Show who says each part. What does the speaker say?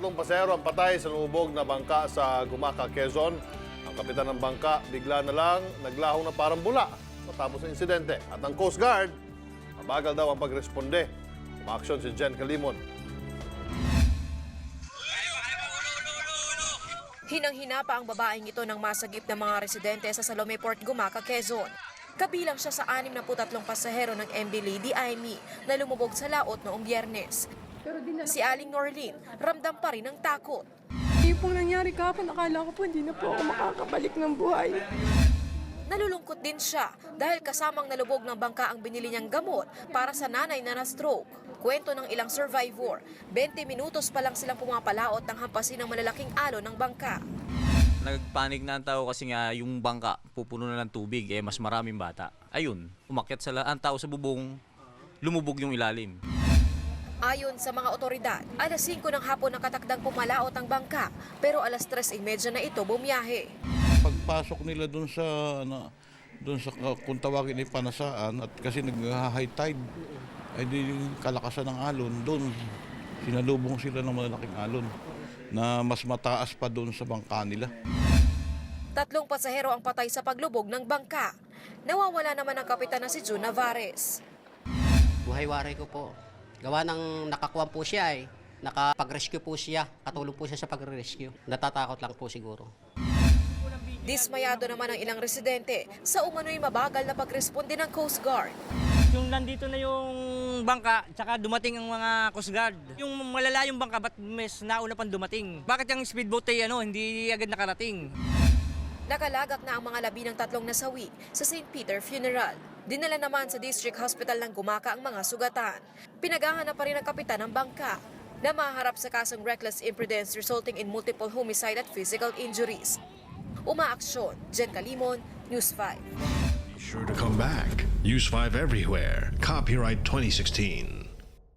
Speaker 1: tatlong pasahero ang patay sa lumubog na bangka sa Gumaca, Quezon. Ang kapitan ng bangka bigla na lang naglaho na parang bula matapos ng insidente. At ang Coast Guard, mabagal daw ang pagresponde. Umaaksyon si Jen Kalimon.
Speaker 2: Hinang-hina pa ang babaeng ito ng masagip ng mga residente sa Salome Port Gumaca, Quezon. Kabilang siya sa 63 pasahero ng MB Lady Amy na lumubog sa laot noong biyernes. Si Aling Norlin, ramdam pa rin ang takot.
Speaker 3: Yung pong nangyari kahapon, akala ko po hindi na po ako makakabalik ng buhay.
Speaker 2: Nalulungkot din siya dahil kasamang nalubog ng bangka ang binili niyang gamot para sa nanay na na-stroke. Kwento ng ilang survivor, 20 minutos pa lang silang pumapalaot ng hampasin ng malalaking alon ng bangka.
Speaker 4: Nagpanik na ang tao kasi nga yung bangka pupuno na ng tubig eh mas maraming bata. Ayun, umakyat sa ang tao sa bubong, lumubog yung ilalim.
Speaker 2: Ayon sa mga otoridad, alas 5 ng hapon nakatakdang pumalaot ang bangka, pero alas 3.30 na ito bumiyahe.
Speaker 5: pagpasok nila doon sa ano doon sa kung tawagin ay panasaan at kasi nag-high tide ay di kalakasan ng alon doon sinalubong sila ng malalaking alon na mas mataas pa doon sa bangka nila.
Speaker 2: Tatlong pasahero ang patay sa paglubog ng bangka. Nawawala naman ang kapitan na si June Navares.
Speaker 6: buhay-waray ko po. Gawa ng nakakuha po siya eh. Nakapag-rescue po siya. Katulong po siya sa pag-rescue. Natatakot lang po siguro.
Speaker 2: Dismayado naman ang ilang residente sa umano'y mabagal na pagresponde ng Coast Guard.
Speaker 7: Yung nandito na yung bangka, tsaka dumating ang mga Coast Guard. Yung malala yung bangka, ba't mas nauna pang dumating? Bakit yung speedboat ay ano, hindi agad nakarating?
Speaker 2: Nakalagat na ang mga labi ng tatlong nasawi sa St. Peter Funeral. Dinala naman sa District Hospital ng Gumaka ang mga sugatan. Pinagahanap pa rin ang kapitan ng bangka na maharap sa kasong reckless imprudence resulting in multiple homicide at physical injuries. Umaaksyon, Jen Kalimon, News 5.
Speaker 8: Sure to come back. Use 5 everywhere. Copyright 2016.